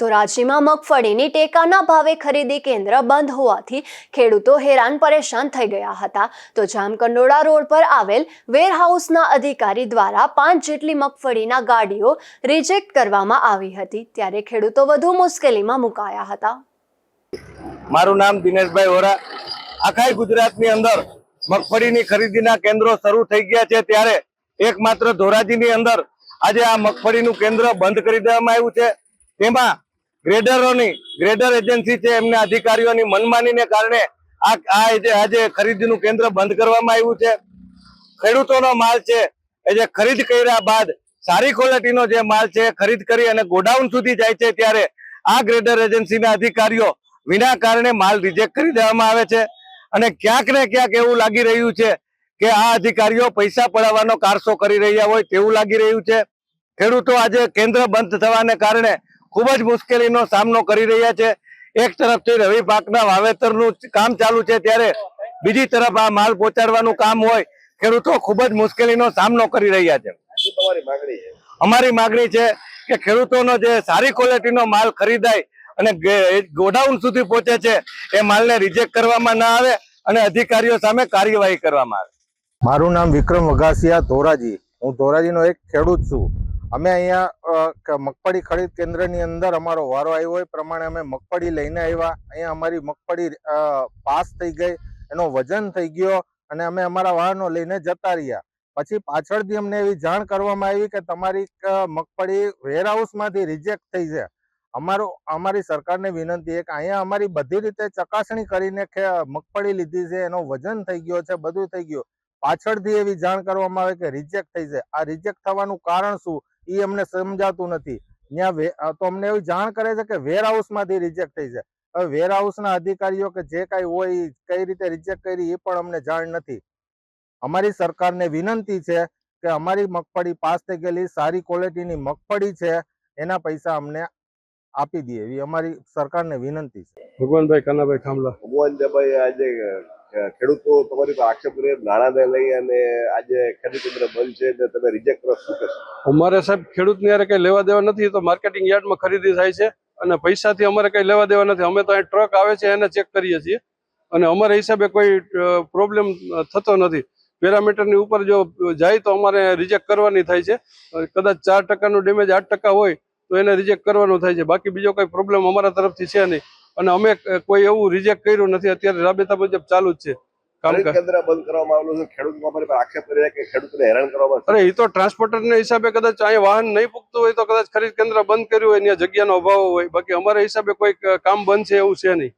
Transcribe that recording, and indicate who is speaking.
Speaker 1: ધોરાજીમાં મગફળીની ટેકાના ભાવે ખરીદી કેન્દ્ર બંધ હોવાથી ખેડૂતો હેરાન પરેશાન થઈ ગયા હતા. તો જામકંડોળા રોડ પર આવેલ વેરહાઉસના અધિકારી દ્વારા પાંચ જેટલી મગફળીના ગાડીઓ રિજેક્ટ કરવામાં આવી હતી. ત્યારે ખેડૂતો વધુ મુશ્કેલીમાં મુકાયા હતા.
Speaker 2: મારું નામ દિનેશભાઈ હોરા આખા ગુજરાતની અંદર મગફળીની ખરીદીના કેન્દ્રો શરૂ થઈ ગયા છે. ત્યારે એકમાત્ર ધોરાજીની અંદર આજે આ મગફળીનું કેન્દ્ર બંધ કરી દેવામાં આવ્યું છે. તેમાં ગ્રેડરોની, ગ્રેડર એજન્સી છે, એમના અધિકારીઓની મનમાનીને કારણે આ આજે ખરીદીનું કેન્દ્ર બંધ કરવામાં આવ્યું છે. ખેડૂતોનો માલ છે, એ જે ખરીદ કર્યા બાદ સારી ક્વોલિટીનો જે માલ છે ખરીદ કરી અને ગોડાઉન સુધી જાય છે ત્યારે આ ગ્રેડર એજન્સીના અધિકારીઓ વિના કારણે માલ રિજેક્ટ કરી દેવામાં આવે છે. અને ક્યાંક ને ક્યાંક એવું લાગી રહ્યું છે કે આ અધિકારીઓ પૈસા પડાવવાનો કારસો કરી રહ્યા હોય તેવું લાગી રહ્યું છે. ખેડૂતો આજે કેન્દ્ર બંધ થવાને કારણે ખૂબ જ મુશ્કેલીનો સામનો કરી રહ્યા છે. એક તરફથી રવિ પાકના વાવેતરનું કામ ચાલુ છે ત્યારે બીજી તરફ આ માલ પહોંચાડવાનું કામ હોય ખેડૂતો ખૂબ જ મુશ્કેલીનો સામનો કરી રહ્યા છે. અમારી માગણી છે કે ખેડૂતોનો જે સારી ક્વોલિટીનો માલ ખરીદાય અને ગોડાઉન સુધી પહોંચે છે એ માલને રિજેક્ટ કરવામાં ના આવે અને અધિકારીઓ સામે કાર્યવાહી કરવામાં આવે.
Speaker 3: મારું નામ વિક્રમ વઘાસિયા ધોરાજી. હું ધોરાજીનો એક ખેડૂત છું. અમે અહીંયા મગફળી ખરીદ કેન્દ્રની અંદર અમારો વારો આવ્યો એ પ્રમાણે અમે મગફળી લઈને આવ્યા. અહીંયા અમારી મગફળી પાસ થઈ ગઈ, એનો વજન થઈ ગયો અને અમે અમારા વાહનો લઈને જતા રહ્યા. પછી પાછળથી અમને એવી જાણ કરવામાં આવી કે તમારી મગફળી વેરહાઉસમાંથી રિજેક્ટ થઈ છે. અમારો, અમારી સરકારને વિનંતી એક અહીંયા અમારી બધી રીતે ચકાસણી કરીને મગફળી લીધી છે, એનો વજન થઈ ગયો છે, બધું થઈ ગયું. પાછળથી એવી જાણ કરવામાં આવે કે રિજેક્ટ થઈ છે. આ રિજેક્ટ થવાનું કારણ શું? એ અમને સમજાતું નથી. ત્યાં તો અમને એવી જાણ કરે છે કે વેરહાઉસમાંથી રિજેક્ટ થઈ છે. હવે વેર ના અધિકારીઓ કે જે કાંઈ હોય કઈ રીતે રિજેક્ટ કરી એ પણ અમને જાણ નથી. અમારી સરકારને વિનંતી છે કે અમારી મગફળી પાસ થઈ ગયેલી સારી ક્વોલિટીની મગફળી છે એના પૈસા અમને આપી દે એવી અમારી સરકારને વિનંતી છે.
Speaker 4: ભગવાનભાઈ કનાભાઈ ખામલા.
Speaker 5: ભગવાનભાઈ આજે ખેડૂતો તમારી પર આક્ષેપ કરે, નાણાંને લઈ અને આજે ખેડૂત કેન્દ્ર બંધ છે ને તમે રિજેક્ટ કરો, શું કહેશો?
Speaker 4: અમારે સાહેબ ખેડૂતની યારે કઈ લેવા દેવા નથી તો માર્કેટિંગ યાર્ડમાં ખરીદી થાય છે અને પૈસાથી અમારે કઈ લેવા દેવા નથી. અમે તો અહીં ટ્રક આવે છે, એને ચેક કરીએ છીએ. અને અમારા હિસાબે કોઈ પ્રોબ્લેમ થતો નથી. પેરામીટરની ઉપર જો જાય તો અમારે રિજેક્ટ કરવાની થાય છે. કદાચ ચાર ટકાનું ડેમેજ આઠ ટકા હોય તો એને રિજેક્ટ કરવાનું થાય છે. બાકી બીજો કોઈ પ્રોબ્લેમ અમારા તરફથી છે નહીં. અને અમે કોઈ એવું રિજેક્ટ કર્યું નથી. અત્યારે રાબેતા મુજબ ચાલુ જ છે અરે એ તો ટ્રાન્સપોર્ટર ને હિસાબે કદાચ અહીંયા વાહન નહીં પૂગતું હોય તો કદાચ ખરીદ કેન્દ્ર બંધ કર્યું હોય જગ્યાનો અભાવ હોય. બાકી અમારા હિસાબે કોઈ કામ બંધ છે એવું છે નહીં.